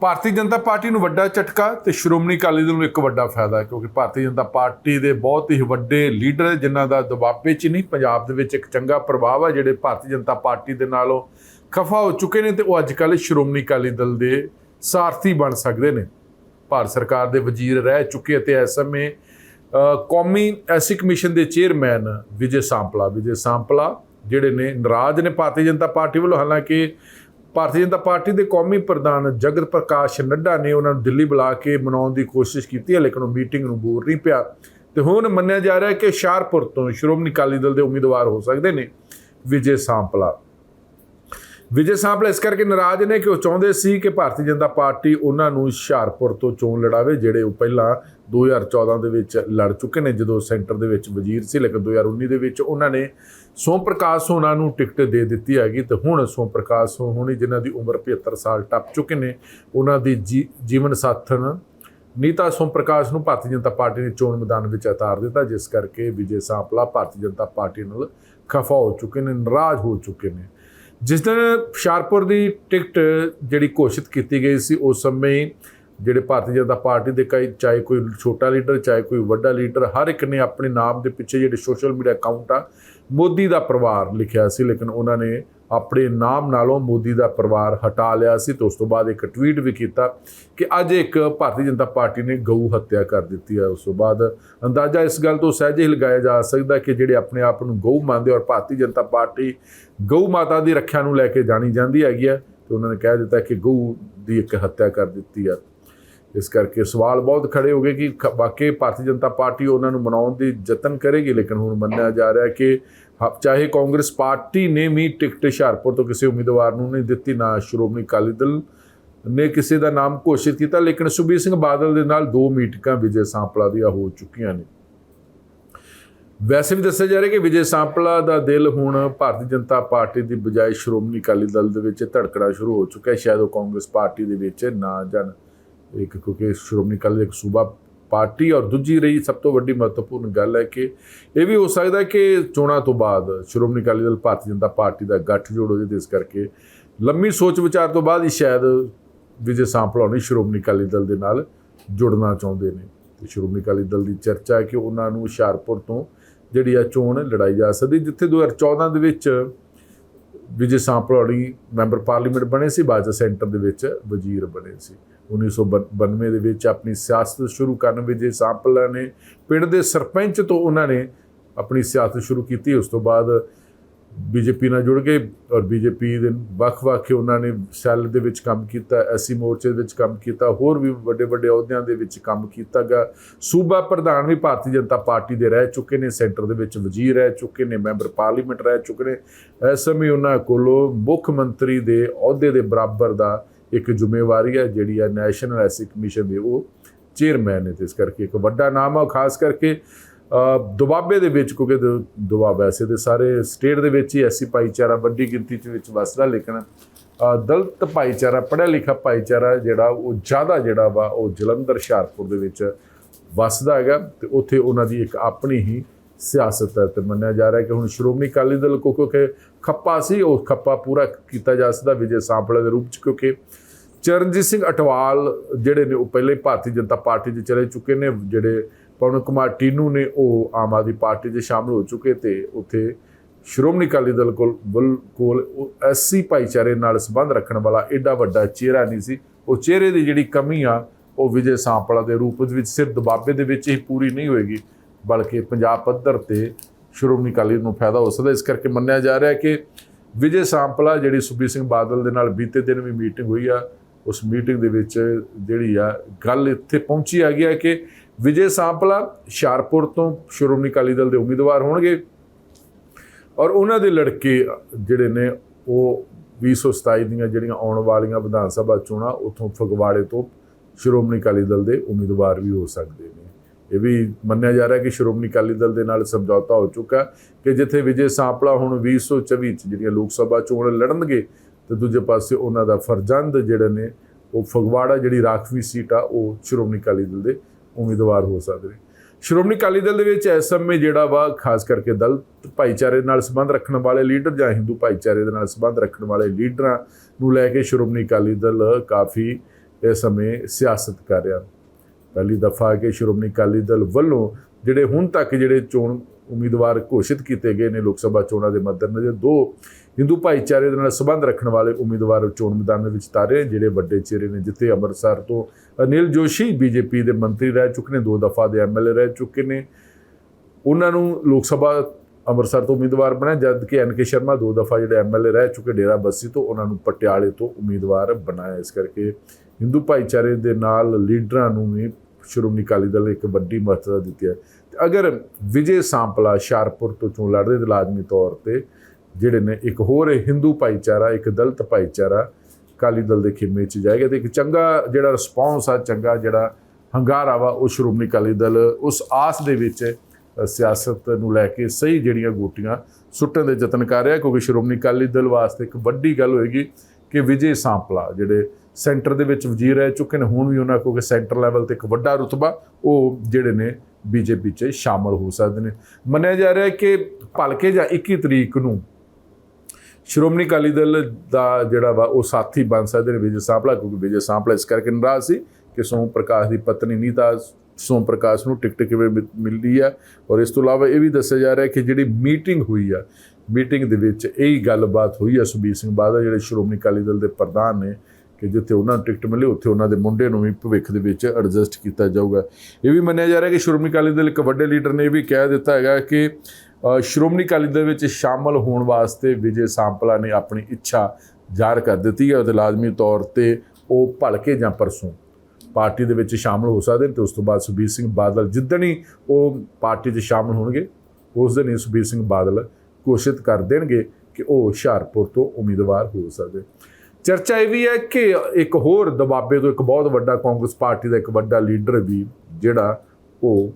ਭਾਰਤੀ Janata party ਨੂੰ ਵੱਡਾ ਝਟਕਾ ਤੇ ਸ਼੍ਰੋਮਣੀ ਅਕਾਲੀ ਦਲ ਨੂੰ ਇੱਕ ਵੱਡਾ ਫਾਇਦਾ, ਕਿਉਂਕਿ ਭਾਰਤੀ ਜਨਤਾ ਪਾਰਟੀ ਦੇ ਬਹੁਤ ਹੀ ਵੱਡੇ ਲੀਡਰ ਜਿਨ੍ਹਾਂ ਦਾ ਦਬਾਬੇ 'ਚ ਨਹੀਂ, ਪੰਜਾਬ ਦੇ ਵਿੱਚ ਇੱਕ ਚੰਗਾ ਪ੍ਰਭਾਵ ਹੈ ਜਿਹੜੇ ਭਾਰਤੀ ਜਨਤਾ ਪਾਰਟੀ ਦੇ ਨਾਲੋਂ ਖਫਾ ਹੋ ਚੁੱਕੇ ਨੇ ਤੇ ਉਹ ਅੱਜ ਕੱਲ੍ਹ ਸ਼੍ਰੋਮਣੀ ਅਕਾਲੀ ਦਲ ਦੇ ਸਾਰਥੀ ਬਣ ਸਕਦੇ ਨੇ। ਭਾਰਤ ਸਰਕਾਰ ਦੇ ਵਜ਼ੀਰ ਰਹਿ ਚੁੱਕੇ ਅਤੇ ਇਸ ਸਮੇਂ ਕੌਮੀ ਐਸੀ ਕਮਿਸ਼ਨ ਦੇ ਚੇਅਰਮੈਨ ਵਿਜੇ ਸਾਂਪਲਾ ਵਿਜੇ ਸਾਂਪਲਾ ਜਿਹੜੇ ਨੇ, ਨਾਰਾਜ਼ ਨੇ ਭਾਰਤੀ ਜਨਤਾ ਪਾਰਟੀ ਵੱਲੋਂ, ਹਾਲਾਂਕਿ ਭਾਰਤੀ ਜਨਤਾ ਪਾਰਟੀ ਦੇ ਕੌਮੀ ਪ੍ਰਧਾਨ ਜਗਤ ਪ੍ਰਕਾਸ਼ ਨੱਡਾ ਨੇ ਉਹਨਾਂ ਨੂੰ ਦਿੱਲੀ ਬੁਲਾ ਕੇ ਮਨਾਉਣ ਦੀ ਕੋਸ਼ਿਸ਼ ਕੀਤੀ ਹੈ, ਲੇਕਿਨ ਉਹ ਮੀਟਿੰਗ ਨੂੰ ਬੋਰ ਨਹੀਂ ਪਿਆ। ਤੇ ਹੁਣ ਮੰਨਿਆ ਜਾ ਰਿਹਾ ਹੈ ਕਿ ਹੁਸ਼ਿਆਰਪੁਰ ਤੋਂ ਸ਼੍ਰੋਮਣੀ ਅਕਾਲੀ ਦਲ ਦੇ ਉਮੀਦਵਾਰ ਹੋ ਸਕਦੇ ਨੇ ਵਿਜੇ ਸਾਂਪਲਾ। ਵਿਜੇ ਸਾਂਪਲਾ ਇਸ ਕਰਕੇ ਨਾਰਾਜ਼ ਨੇ ਕਿ ਉਹ ਚਾਹੁੰਦੇ ਸੀ ਕਿ ਭਾਰਤੀ ਜਨਤਾ ਪਾਰਟੀ ਉਹਨਾਂ ਨੂੰ ਹੁਸ਼ਿਆਰਪੁਰ ਤੋਂ ਚੋਣ ਲੜਾਵੇ, ਜਿਹੜੇ ਉਹ ਪਹਿਲਾਂ 2014 ਦੇ ਵਿੱਚ ਲੜ ਚੁੱਕੇ ਨੇ, ਜਦੋਂ ਸੈਂਟਰ ਦੇ ਵਿੱਚ ਵਜ਼ੀਰ ਸੀ, ਲੇਕਿਨ 2019 ਦੇ ਵਿੱਚ ਉਹਨਾਂ ਨੇ ਸੋਮ ਪ੍ਰਕਾਸ਼ ਸੋਨਾ ਨੂੰ ਟਿਕਟ ਦੇ ਦਿੱਤੀ ਹੈਗੀ ਤੇ ਹੁਣ ਸੋਮ ਪ੍ਰਕਾਸ਼ ਸੋਹਣੀ ਜਿਨ੍ਹਾਂ ਦੀ ਉਮਰ 75 ਸਾਲ ਟੱਪ ਚੁੱਕੇ ਨੇ, ਉਹਨਾਂ ਦੀ ਜੀ- ਜੀਵਨ ਸਾਥਣ ਨੀਤਾ ਸੋਮ ਪ੍ਰਕਾਸ਼ ਨੂੰ ਭਾਰਤੀ ਜਨਤਾ ਪਾਰਟੀ ਨੇ ਚੋਣ ਮੈਦਾਨ ਵਿੱਚ ਉਤਾਰ ਦਿੱਤਾ, ਜਿਸ ਕਰਕੇ ਵਿਜੇ ਸਾਂਪਲਾ ਭਾਰਤੀ ਜਨਤਾ ਪਾਰਟੀ ਨਾਲ ਖਫਾ ਹੋ ਚੁੱਕੇ ਨੇ, ਨਾਰਾਜ਼ ਹੋ ਚੁੱਕੇ ਨੇ। ਜਿਸ ਦਿਨ ਹੁਸ਼ਿਆਰਪੁਰ ਦੀ ਟਿਕਟ ਜਿਹੜੀ ਘੋਸ਼ਿਤ ਕੀਤੀ ਗਈ ਸੀ, ਉਸ ਸਮੇਂ ਜਿਹੜੇ ਭਾਰਤੀ ਜਨਤਾ ਪਾਰਟੀ ਦੇ ਕਈ, ਚਾਹੇ ਕੋਈ ਛੋਟਾ ਲੀਡਰ, ਚਾਹੇ ਕੋਈ ਵੱਡਾ ਲੀਡਰ, ਹਰ ਇੱਕ ਨੇ ਆਪਣੇ ਨਾਮ ਦੇ ਪਿੱਛੇ ਜਿਹੜੇ ਸੋਸ਼ਲ ਮੀਡੀਆ ਅਕਾਊਂਟ ਆ, ਮੋਦੀ ਦਾ ਪਰਿਵਾਰ ਲਿਖਿਆ ਸੀ, ਲੇਕਿਨ ਉਹਨਾਂ ਨੇ ਆਪਣੇ ਨਾਮ ਨਾਲੋਂ ਮੋਦੀ ਦਾ ਪਰਿਵਾਰ ਹਟਾ ਲਿਆ ਸੀ ਤੇ ਉਸ ਤੋਂ ਬਾਅਦ ਇੱਕ ਟਵੀਟ ਵੀ ਕੀਤਾ ਕਿ ਅੱਜ ਇੱਕ ਭਾਰਤੀ ਜਨਤਾ ਪਾਰਟੀ ਨੇ ਗਊ ਹੱਤਿਆ ਕਰ ਦਿੱਤੀ ਹੈ। ਉਸ ਤੋਂ ਬਾਅਦ ਅੰਦਾਜ਼ਾ ਇਸ ਗੱਲ ਤੋਂ ਸਹਿਜੇ ਹੀ ਲਗਾਇਆ ਜਾ ਸਕਦਾ ਕਿ ਜਿਹੜੇ ਆਪਣੇ ਆਪ ਨੂੰ ਗਊ ਮੰਨਦੇ ਔਰ ਭਾਰਤੀ ਜਨਤਾ ਪਾਰਟੀ ਗਊ ਮਾਤਾ ਦੀ ਰੱਖਿਆ ਨੂੰ ਲੈ ਕੇ ਜਾਣੀ ਜਾਂਦੀ ਹੈਗੀ ਹੈ, ਤੇ ਉਹਨਾਂ ਨੇ ਕਹਿ ਦਿੱਤਾ ਕਿ ਗਊ ਦੀ ਇੱਕ ਹੱਤਿਆ ਕਰ ਦਿੱਤੀ ਹੈ। ਇਸ ਕਰਕੇ ਸਵਾਲ ਬਹੁਤ ਖੜੇ ਹੋ ਗਏ ਕਿ ਖ- ਵਾਕਈ ਭਾਰਤੀ ਜਨਤਾ ਪਾਰਟੀ ਉਹਨਾਂ ਨੂੰ ਮਨਾਉਣ ਦੀ ਯਤਨ ਕਰੇਗੀ, ਲੇਕਿਨ ਹੁਣ ਮੰਨਿਆ ਜਾ ਰਿਹਾ ਕਿ ਹ- ਚਾਹੇ ਕਾਂਗਰਸ ਪਾਰਟੀ ਨੇ ਵੀ ਟਿਕਟ ਹੁਸ਼ਿਆਰਪੁਰ ਤੋਂ ਕਿਸੇ ਉਮੀਦਵਾਰ ਨੂੰ ਨਹੀਂ ਦਿੱਤੀ, ਨਾ ਸ਼੍ਰੋਮਣੀ ਅਕਾਲੀ ਦਲ ਨੇ ਕਿਸੇ ਦਾ ਨਾਮ ਘੋਸ਼ਿਤ ਕੀਤਾ, ਲੇਕਿਨ ਸੁਖਬੀਰ ਸਿੰਘ ਬਾਦਲ ਦੇ ਨਾਲ ਦੋ ਮੀਟਿੰਗਾਂ ਵਿਜੇ ਸਾਂਪਲਾ ਦੀਆਂ ਹੋ ਚੁੱਕੀਆਂ ਨੇ। ਵੈਸੇ ਵੀ ਦੱਸਿਆ ਜਾ ਰਿਹਾ ਕਿ ਵਿਜੇ ਸਾਂਪਲਾ ਦਾ ਦਿਲ ਹੁਣ ਭਾਰਤੀ ਜਨਤਾ ਪਾਰਟੀ ਦੀ ਬਜਾਏ ਸ਼੍ਰੋਮਣੀ ਅਕਾਲੀ ਦਲ ਦੇ ਵਿੱਚ ਧੜਕਣਾ ਸ਼ੁਰੂ ਹੋ ਚੁੱਕਾ ਹੈ ਸ਼ਾਇਦ ਉਹ ਕਾਂਗਰਸ ਪਾਰਟੀ ਦੇ ਵਿੱਚ ਨਾ ਜਾਣ। ਇੱਕ ਕਿਉਂਕਿ ਸ਼੍ਰੋਮਣੀ ਅਕਾਲੀ ਦਲ ਇੱਕ ਸੂਬਾ ਪਾਰਟੀ ਔਰ ਦੂਜੀ ਰਹੀ ਸਭ ਤੋਂ ਵੱਡੀ ਮਹੱਤਵਪੂਰਨ ਗੱਲ ਹੈ ਕਿ ਇਹ ਵੀ ਹੋ ਸਕਦਾ ਕਿ ਚੋਣਾਂ ਤੋਂ ਬਾਅਦ ਸ਼੍ਰੋਮਣੀ ਅਕਾਲੀ ਦਲ ਭਾਰਤੀ ਜਨਤਾ ਪਾਰਟੀ ਦਾ ਗੱਠਜੋੜ ਹੋ ਜੇ ਤੇ ਇਸ ਕਰਕੇ ਲੰਮੀ ਸੋਚ ਵਿਚਾਰ ਤੋਂ ਬਾਅਦ ਹੀ ਸ਼ਾਇਦ ਵਿਜੇ ਸਾਂਪਲਾ ਸ਼੍ਰੋਮਣੀ ਅਕਾਲੀ ਦਲ ਦੇ ਨਾਲ ਜੁੜਨਾ ਚਾਹੁੰਦੇ ਨੇ। ਤੇ ਸ਼੍ਰੋਮਣੀ ਅਕਾਲੀ ਦਲ ਦੀ ਚਰਚਾ ਹੈ ਕਿ ਉਹਨਾਂ ਨੂੰ ਹੁਸ਼ਿਆਰਪੁਰ ਤੋਂ ਜਿਹੜੀ ਆ ਚੋਣ ਲੜਾਈ ਜਾ ਸਕਦੀ, ਜਿੱਥੇ 2014 ਦੇ ਵਿੱਚ ਵਿਜੇ ਸਾਂਪਲਾੜੀ ਮੈਂਬਰ ਪਾਰਲੀਮੈਂਟ ਬਣੇ ਸੀ ਬਾਜਾ ਸੈਂਟਰ ਦੇ ਵਿੱਚ ਵਜ਼ੀਰ ਬਣੇ ਸੀ। 1992 ਦੇ ਵਿੱਚ ਆਪਣੀ ਸਿਆਸਤ ਸ਼ੁਰੂ ਕਰਨ ਵਿਜੇ ਸਾਂਪਲਾ ਨੇ ਪਿੰਡ ਦੇ ਸਰਪੰਚ ਤੋਂ ਉਹਨਾਂ ਨੇ ਆਪਣੀ ਸਿਆਸਤ ਸ਼ੁਰੂ ਕੀਤੀ, ਉਸ ਤੋਂ ਬਾਅਦ ਬੀਜੇਪੀ ਨਾਲ ਜੁੜ ਗਏ ਔਰ ਬੀਜੇਪੀ ਦੇ ਵੱਖ-ਵੱਖ ਉਹਨਾਂ ਨੇ ਸੈੱਲ ਦੇ ਵਿੱਚ ਕੰਮ ਕੀਤਾ, ਐਸੀ ਮੋਰਚੇ ਦੇ ਵਿੱਚ ਕੰਮ ਕੀਤਾ, ਹੋਰ ਵੀ ਵੱਡੇ ਵੱਡੇ ਅਹੁਦਿਆਂ ਦੇ ਵਿੱਚ ਕੰਮ ਕੀਤਾਗਾ ਸੂਬਾ ਪ੍ਰਧਾਨ ਵੀ ਭਾਰਤੀ ਜਨਤਾ ਪਾਰਟੀ ਦੇ ਰਹਿ ਚੁੱਕੇ ਨੇ, ਸੈਂਟਰ ਦੇ ਵਿੱਚ ਵਜ਼ੀਰ ਰਹਿ ਚੁੱਕੇ ਨੇ, ਮੈਂਬਰ ਪਾਰਲੀਮੈਂਟ ਰਹਿ ਚੁੱਕੇ ਨੇ। ਇਸ ਸਮੇਂ ਉਹਨਾਂ ਕੋਲੋਂ ਮੁੱਖ ਮੰਤਰੀ ਦੇ ਅਹੁਦੇ ਦੇ ਬਰਾਬਰ ਦਾ ਇੱਕ ਜ਼ਿੰਮੇਵਾਰੀ ਹੈ, ਜਿਹੜੀ ਹੈ ਨੈਸ਼ਨਲ ਐਸੀ ਕਮਿਸ਼ਨ ਦੇ ਉਹ ਚੇਅਰਮੈਨ ਨੇ ਤੇ ਇਸ ਕਰਕੇ ਇੱਕ ਵੱਡਾ ਨਾਮ ਆ, ਉਹ ਖਾਸ ਕਰਕੇ ਦੁਆਬੇ ਦੇ ਵਿੱਚ, ਕਿਉਂਕਿ ਦੁ- ਦੁਆਬਾ ਵੈਸੇ ਦੇ ਸਾਰੇ ਸਟੇਟ ਦੇ ਵਿੱਚ ਹੀ ਐਸੀ ਭਾਈਚਾਰਾ, ਵੱਡੀ ਗਿਣਤੀ ਚ ਵਿੱਚ ਵਸਦਾ, ਲੇਕਿਨ ਦਲਤ ਭਾਈਚਾਰਾ ਪੜ੍ਹਿਆ ਲਿਖਿਆ ਭਾਈਚਾਰਾ ਜਿਹੜਾ, ਉਹ ਜ਼ਿਆਦਾ ਜਿਹੜਾ ਵਾ, ਉਹ ਜਲੰਧਰ, ਹੁਸ਼ਿਆਰਪੁਰ ਦੇ ਵਿੱਚ ਵਸਦਾ ਹੈਗਾ, ਤੇ ਉੱਥੇ ਉਹਨਾਂ ਦੀ ਇੱਕ ਆਪਣੀ ਹੀ ਸਿਆਸਤ ਹੈ, ਤੇ ਮੰਨਿਆ ਜਾ ਰਿਹਾ ਕਿ ਹੁਣ ਸ਼੍ਰੋਮਣੀ ਅਕਾਲੀ ਦਲ ਕੋ, ਕਿਉਂਕਿ ਖੱਪਾ ਸੀ, ਉਹ ਖੱਪਾ ਪੂਰਾ ਕੀਤਾ ਜਾ ਸਕਦਾ, ਵਿਜੇ ਸਾਂਪਲੇ ਦੇ ਰੂਪ ਚ, ਕਿਉਂਕਿ ਚਰਨਜੀਤ ਸਿੰਘ ਅਟਵਾਲ ਜਿਹੜੇ ਨੇ, ਉਹ ਪਹਿਲੇ ਹੀ ਭਾਰਤੀ ਜਨਤਾ ਪਾਰਟੀ 'ਚ ਚਲੇ ਚੁੱਕੇ ਨੇ, ਜਿਹੜੇ ਪਵਨ ਕੁਮਾਰ ਟੀਨੂ ਨੇ ਉਹ ਆਮ ਆਦਮੀ ਪਾਰਟੀ 'ਚ ਸ਼ਾਮਲ ਹੋ ਚੁੱਕੇ ਤੇ ਉੱਥੇ ਸ਼੍ਰੋਮਣੀ ਅਕਾਲੀ ਦਲ ਕੋਲ ਵੱਲ- ਕੋਲ ਐਸਸੀ ਭਾਈਚਾਰੇ ਨਾਲ ਸੰਬੰਧ ਰੱਖਣ ਵਾਲਾ ਐਡਾ ਵੱਡਾ ਚਿਹਰਾ ਨਹੀਂ ਸੀ। ਉਹ ਚਿਹਰੇ ਦੀ ਜਿਹੜੀ ਕਮੀ ਆ, ਉਹ ਵਿਜੇ ਸਾਂਪਲਾ ਦੇ ਰੂਪ ਵਿੱਚ ਸਿਰਫ ਦਬਾਬੇ ਦੇ ਵਿੱਚ ਹੀ ਪੂਰੀ ਨਹੀਂ ਹੋਏਗੀ, ਬਲਕਿ ਪੰਜਾਬ ਪੱਧਰ ਤੇ ਸ਼੍ਰੋਮਣੀ ਅਕਾਲੀ ਦਲ ਨੂੰ ਫਾਇਦਾ ਹੋ ਸਕਦਾ। ਇਸ ਕਰਕੇ ਮੰਨਿਆ ਜਾ ਰਿਹਾ ਕਿ ਵਿਜੇ ਸਾਂਪਲਾ, ਜਿਹੜੀ ਸੁਖਬੀਰ ਸਿੰਘ ਬਾਦਲ ਦੇ ਨਾਲ ਬੀਤੇ ਦਿਨ ਵੀ ਮੀਟਿੰਗ ਹੋਈ ਆ, ਉਸ ਮੀਟਿੰਗ ਦੇ ਵਿੱਚ ਜਿਹੜੀ ਆ, ਗੱਲ ਇੱਥੇ ਪਹੁੰਚੀ ਆ ਗਿਆ ਕਿ ਵਿਜੇ ਸਾਂਪਲਾ ਹੁਸ਼ਿਆਰਪੁਰ ਤੋਂ ਸ਼੍ਰੋਮਣੀ ਅਕਾਲੀ ਦਲ ਦੇ ਉਮੀਦਵਾਰ ਹੋਣਗੇ। ਔਰ ਉਹਨਾਂ ਦੇ ਲੜਕੇ ਜਿਹੜੇ ਨੇ, ਉਹ 2027 ਦੀਆਂ ਜਿਹੜੀਆਂ ਆਉਣ ਵਾਲੀਆਂ ਵਿਧਾਨ ਸਭਾ ਚੋਣਾਂ, ਉਥੋਂ ਫਗਵਾੜੇ ਤੋਂ ਸ਼੍ਰੋਮਣੀ ਅਕਾਲੀ ਦਲ ਦੇ ਉਮੀਦਵਾਰ ਵੀ ਹੋ ਸਕਦੇ ਨੇ। ਇਹ ਵੀ ਮੰਨਿਆ ਜਾ ਰਿਹਾ ਕਿ ਸ਼੍ਰੋਮਣੀ ਅਕਾਲੀ ਦਲ ਦੇ ਨਾਲ ਸਮਝੌਤਾ ਹੋ ਚੁੱਕਾ ਕਿ ਜਿੱਥੇ ਵਿਜੇ ਸਾਂਪਲਾ ਹੁਣ 2024 ਚ ਜਿਹੜੀਆਂ ਲੋਕ ਸਭਾ ਚੋਣ ਲੜਨਗੇ, ਤੇ ਦੂਜੇ ਪਾਸੇ ਉਹਨਾਂ ਦਾ ਫਰਜ਼ੰਦ ਜਿਹੜੇ ਨੇ, ਉਹ ਫਗਵਾੜਾ ਜਿਹੜੀ ਰਾਖਵੀ ਸੀਟ ਆ, ਉਹ ਸ਼੍ਰੋਮਣੀ ਅਕਾਲੀ ਦਲ ਦੇ ਉਮੀਦਵਾਰ ਹੋ ਸਕਦੇ ਨੇ। ਸ਼੍ਰੋਮਣੀ ਅਕਾਲੀ ਦਲ ਦੇ ਵਿੱਚ ਇਸ ਸਮੇਂ ਜਿਹੜਾ ਵਾ, ਖਾਸ ਕਰਕੇ ਦਲਿਤ ਭਾਈਚਾਰੇ ਨਾਲ ਸੰਬੰਧ ਰੱਖਣ ਵਾਲੇ ਲੀਡਰ ਜਾਂ ਹਿੰਦੂ ਭਾਈਚਾਰੇ ਦੇ ਨਾਲ ਸੰਬੰਧ ਰੱਖਣ ਵਾਲੇ ਲੀਡਰਾਂ ਨੂੰ ਲੈ ਕੇ ਸ਼੍ਰੋਮਣੀ ਅਕਾਲੀ ਦਲ ਕਾਫੀ ਇਸ ਸਮੇਂ ਸਿਆਸਤ ਕਰ ਰਿਹਾ। ਪਹਿਲੀ ਦਫਾ ਕਿ ਸ਼੍ਰੋਮਣੀ ਅਕਾਲੀ ਦਲ ਵੱਲੋਂ ਜਿਹੜੇ ਹੁਣ ਤੱਕ ਜਿਹੜੇ ਚੋਣ ਉਮੀਦਵਾਰ ਘੋਸ਼ਿਤ ਕੀਤੇ ਗਏ ਨੇ ਲੋਕ ਸਭਾ ਚੋਣਾਂ ਦੇ ਮੱਦੇਨਜ਼ਰ, ਦੋ ਹਿੰਦੂ ਭਾਈਚਾਰੇ ਦੇ ਨਾਲ ਸੰਬੰਧ ਰੱਖਣ ਵਾਲੇ ਉਮੀਦਵਾਰ ਚੋਣ ਮੈਦਾਨ ਦੇ ਵਿੱਚ ਤਾਰੇ ਜਿਹੜੇ ਵੱਡੇ ਚਿਹਰੇ ਨੇ, ਜਿੱਥੇ ਅੰਮ੍ਰਿਤਸਰ ਤੋਂ ਅਨਿਲ ਜੋਸ਼ੀ ਬੀਜੇਪੀ ਦੇ ਮੰਤਰੀ ਰਹਿ ਚੁੱਕੇ ਨੇ, ਦੋ ਦਫਾ ਦੇ ਐਮਐਲਏ ਰਹਿ ਚੁੱਕੇ ਨੇ। ਉਹਨਾਂ ਨੂੰ ਲੋਕ ਸਭਾ ਅੰਮ੍ਰਿਤਸਰ ਤੋਂ ਉਮੀਦਵਾਰ ਬਣਾਇਆ ਜਦ ਕਿ ਐਨਕੇ ਸ਼ਰਮਾ ਦੋ ਦਫਾ ਜਿਹੜੇ ਐਮਐਲਏ ਰਹਿ ਚੁੱਕੇ, ਡੇਰਾ ਬੱਸੀ ਤੋਂ ਉਹਨਾਂ ਨੂੰ ਪਟਿਆਲੇ ਤੋਂ ਉਮੀਦਵਾਰ ਬਣਾਇਆ। ਇਸ ਕਰਕੇ ਹਿੰਦੂ ਭਾਈਚਾਰੇ ਦੇ ਨਾਲ ਲੀਡਰਾਂ ਨੂੰ ਵੀ ਸ਼੍ਰੋਮਣੀ ਅਕਾਲੀ ਦਲ ਨੇ ਇੱਕ ਵੱਡੀ ਮਹੱਤਤਾ ਦਿੱਤੀ ਹੈ। ਤੇ ਅਗਰ ਵਿਜੇ ਸਾਂਪਲਾ ਹੁਸ਼ਿਆਰਪੁਰ ਤੋਂ ਚੋਣ ਲੜਦੇ ਤੇ ਲਾਜ਼ਮੀ ਤੌਰ ਤੇ, ਜਿਹੜੇ ਨੇ ਇੱਕ ਹੋਰ ਹਿੰਦੂ ਭਾਈਚਾਰਾ, ਇੱਕ ਦਲਿਤ ਭਾਈਚਾਰਾ ਅਕਾਲੀ ਦਲ ਦੇ ਖੇਮੇ 'ਚ ਜਾਏਗਾ ਤੇ ਇੱਕ ਚੰਗਾ ਜਿਹੜਾ ਰਿਸਪੌਂਸ ਆ, ਚੰਗਾ ਜਿਹੜਾ ਹੰਗਾਰਾ ਵਾ, ਉਹ ਸ਼੍ਰੋਮਣੀ ਅਕਾਲੀ ਦਲ ਉਸ ਆਸ ਦੇ ਵਿੱਚ ਸਿਆਸਤ ਨੂੰ ਲੈ ਕੇ ਸਹੀ ਜਿਹੜੀਆਂ ਗੋਟੀਆਂ ਸੁੱਟਣ ਦੇ ਯਤਨ ਕਰ ਰਿਹਾ ਕਿਉਂਕਿ ਸ਼੍ਰੋਮਣੀ ਅਕਾਲੀ ਦਲ ਵਾਸਤੇ ਇੱਕ ਵੱਡੀ ਗੱਲ ਹੋਏਗੀ ਕਿ ਵਿਜੇ ਸਾਂਪਲਾ, ਜਿਹੜੇ ਸੈਂਟਰ ਦੇ ਵਿੱਚ ਵਜ਼ੀਰ ਰਹਿ ਚੁੱਕੇ ਨੇ, ਹੁਣ ਵੀ ਉਹਨਾਂ ਕੋਲ ਸੈਂਟਰ ਲੈਵਲ ਤੇ ਇੱਕ ਵੱਡਾ ਰੁਤਬਾ, ਉਹ ਜਿਹੜੇ ਨੇ ਬੀਜੇਪੀ 'ਚ ਸ਼ਾਮਲ ਹੋ ਸਕਦੇ ਨੇ। ਮੰਨਿਆ ਜਾ ਰਿਹਾ ਹੈ ਕਿ ਭਲਕੇ ਜਾਂ 21 ਤਰੀਕ ਨੂੰ ਸ਼੍ਰੋਮਣੀ ਅਕਾਲੀ ਦਲ ਦਾ ਜਿਹੜਾ ਵਾ, ਉਹ ਸਾਥੀ ਬਣ ਸਕਦੇ ਨੇ ਵਿਜੇ ਸਾਂਪਲਾ, ਕਿਉਂਕਿ ਵਿਜੇ ਸਾਂਪਲਾ ਇਸ ਕਰਕੇ ਨਾਰਾਜ਼ ਸੀ ਕਿ ਸੋਮ ਪ੍ਰਕਾਸ਼ ਦੀ ਪਤਨੀ ਨੀਤਾ, ਸੋਮ ਪ੍ਰਕਾਸ਼ ਨੂੰ ਟਿਕਟ ਕਿਵੇਂ ਮਿ- ਮਿਲਦੀ ਆ। ਔਰ ਇਸ ਤੋਂ ਇਲਾਵਾ ਇਹ ਵੀ ਦੱਸਿਆ ਜਾ ਰਿਹਾ ਕਿ ਜਿਹੜੀ ਮੀਟਿੰਗ ਹੋਈ ਆ ਮੀਟਿੰਗ ਦੇ ਵਿੱਚ ਇਹੀ ਗੱਲਬਾਤ ਹੋਈ ਹੈ ਸੁਬੀਰ ਸਿੰਘ ਬਾਦਲ, ਜਿਹੜੇ ਸ਼੍ਰੋਮਣੀ ਅਕਾਲੀ ਦਲ ਦੇ ਪ੍ਰਧਾਨ ਨੇ, ਕਿ ਜਿੱਥੇ ਉਹਨਾਂ ਨੂੰ ਟਿਕਟ ਮਿਲੇ, ਉੱਥੇ ਉਹਨਾਂ ਦੇ ਮੁੰਡੇ ਨੂੰ ਵੀ ਭਵਿੱਖ ਦੇ ਵਿੱਚ ਐਡਜਸਟ ਕੀਤਾ ਜਾਊਗਾ। ਇਹ ਵੀ ਮੰਨਿਆ ਜਾ ਰਿਹਾ ਕਿ ਸ਼੍ਰੋਮਣੀ ਅਕਾਲੀ ਦਲ ਇੱਕ ਵੱਡੇ ਲੀਡਰ ਨੇ, ਇਹ ਵੀ ਕਹਿ ਦਿੱਤਾ ਹੈਗਾ ਕਿ ਸ਼੍ਰੋਮਣੀ ਅਕਾਲੀ ਦਲ ਵਿੱਚ ਸ਼ਾਮਲ ਹੋਣ ਵਾਸਤੇ ਵਿਜੇ ਸਾਂਪਲਾ ਨੇ ਆਪਣੀ ਇੱਛਾ ਜ਼ਾਹਰ ਕਰ ਦਿੱਤੀ ਹੈ ਅਤੇ ਲਾਜ਼ਮੀ ਤੌਰ ਤੇ ਉਹ ਭਲਕੇ ਜਾਂ ਪਰਸੋਂ ਪਾਰਟੀ ਦੇ ਵਿੱਚ ਸ਼ਾਮਲ ਹੋ ਸਕਦੇ ਨੇ ਤੇ ਉਸ ਤੋਂ ਬਾਅਦ ਸੁਬੀਰ ਸਿੰਘ ਬਾਦਲ ਜਿੱਦਣ ਹੀ ਉਹ ਪਾਰਟੀ 'ਚ ਸ਼ਾਮਲ ਹੋਣਗੇ, ਉਸ ਦਿਨ ਹੀ ਸੁਬੀਰ ਸਿੰਘ ਬਾਦਲ ਘੋਸ਼ਿਤ ਕਰ ਦੇਣਗੇ ਕਿ ਉਹ ਹੁਸ਼ਿਆਰਪੁਰ ਤੋਂ ਉਮੀਦਵਾਰ ਹੋ ਸਕਦੇ। ਚਰਚਾ ਇਹ ਵੀ ਹੈ ਕਿ ਇੱਕ ਹੋਰ ਦਬਾਬੇ ਤੋਂ ਇੱਕ ਬਹੁਤ ਵੱਡਾ ਕਾਂਗਰਸ ਪਾਰਟੀ ਦਾ ਇੱਕ ਵੱਡਾ ਲੀਡਰ ਵੀ ਜਿਹੜਾ ਉਹ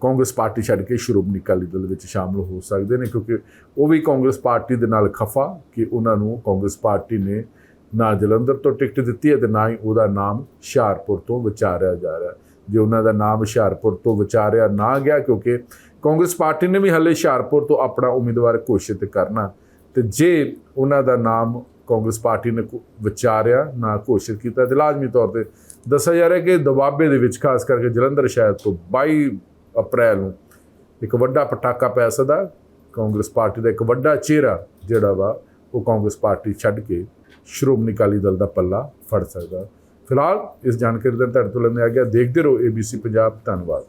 ਕਾਂਗਰਸ ਪਾਰਟੀ ਛੱਡ ਕੇ ਸ਼੍ਰੋਮਣੀ ਅਕਾਲੀ ਦਲ ਵਿੱਚ ਸ਼ਾਮਲ ਹੋ ਸਕਦੇ ਨੇ, ਕਿਉਂਕਿ ਉਹ ਵੀ ਕਾਂਗਰਸ ਪਾਰਟੀ ਦੇ ਨਾਲ ਖਫਾ ਕਿ ਉਹਨਾਂ ਨੂੰ ਕਾਂਗਰਸ ਪਾਰਟੀ ਨੇ ਨਾ ਜਲੰਧਰ ਤੋਂ ਟਿਕਟ ਦਿੱਤੀ ਹੈ ਤੇ ਨਾ ਹੀ ਉਹਦਾ ਨਾਮ ਹੁਸ਼ਿਆਰਪੁਰ ਤੋਂ ਵਿਚਾਰਿਆ ਜਾ ਰਿਹਾ। ਜੇ ਉਹਨਾਂ ਦਾ ਨਾਮ ਹੁਸ਼ਿਆਰਪੁਰ ਤੋਂ ਵਿਚਾਰਿਆ ਨਾ ਗਿਆ ਕਿਉਂਕਿ ਕਾਂਗਰਸ ਪਾਰਟੀ ਨੇ ਵੀ ਹੱਲੇ ਹੁਸ਼ਿਆਰਪੁਰ ਤੋਂ ਆਪਣਾ ਉਮੀਦਵਾਰ ਘੋਸ਼ਿਤ ਕਰਨਾ ਤੇ ਜੇ ਉਹਨਾਂ ਦਾ ਨਾਮ ਕਾਂਗਰਸ ਪਾਰਟੀ ਨੇ ਵਿਚਾਰਿਆ, ਨਾ ਘੋਸ਼ਿਤ ਕੀਤਾ ਤੇ ਲਾਜ਼ਮੀ ਤੌਰ ਤੇ ਦੱਸਿਆ ਜਾ ਰਿਹਾ ਕਿ ਦਬਾਬੇ ਦੇ ਵਿੱਚ ਖਾਸ ਕਰਕੇ ਜਲੰਧਰ ਸ਼ਹਿਰ ਤੋਂ 22 ਅਪ੍ਰੈਲ ਨੂੰ ਇੱਕ ਵੱਡਾ ਪਟਾਕਾ ਪੈ ਸਕਦਾ। ਕਾਂਗਰਸ ਪਾਰਟੀ ਦਾ ਇੱਕ ਵੱਡਾ ਚਿਹਰਾ ਜਿਹੜਾ ਵਾ, ਉਹ ਕਾਂਗਰਸ ਪਾਰਟੀ ਛੱਡ ਕੇ ਸ਼੍ਰੋਮਣੀ ਅਕਾਲੀ ਦਲ ਦਾ ਪੱਲਾ ਫੜ ਸਕਦਾ। ਫਿਲਹਾਲ ਇਸ ਜਾਣਕਾਰੀ ਦਾ ਤੁਹਾਡੇ ਤੋਂ ਲੈਂਦੇ ਆ ਗਿਆ। ਦੇਖਦੇ ਰਹੋ ABC ਪੰਜਾਬ। ਧੰਨਵਾਦ।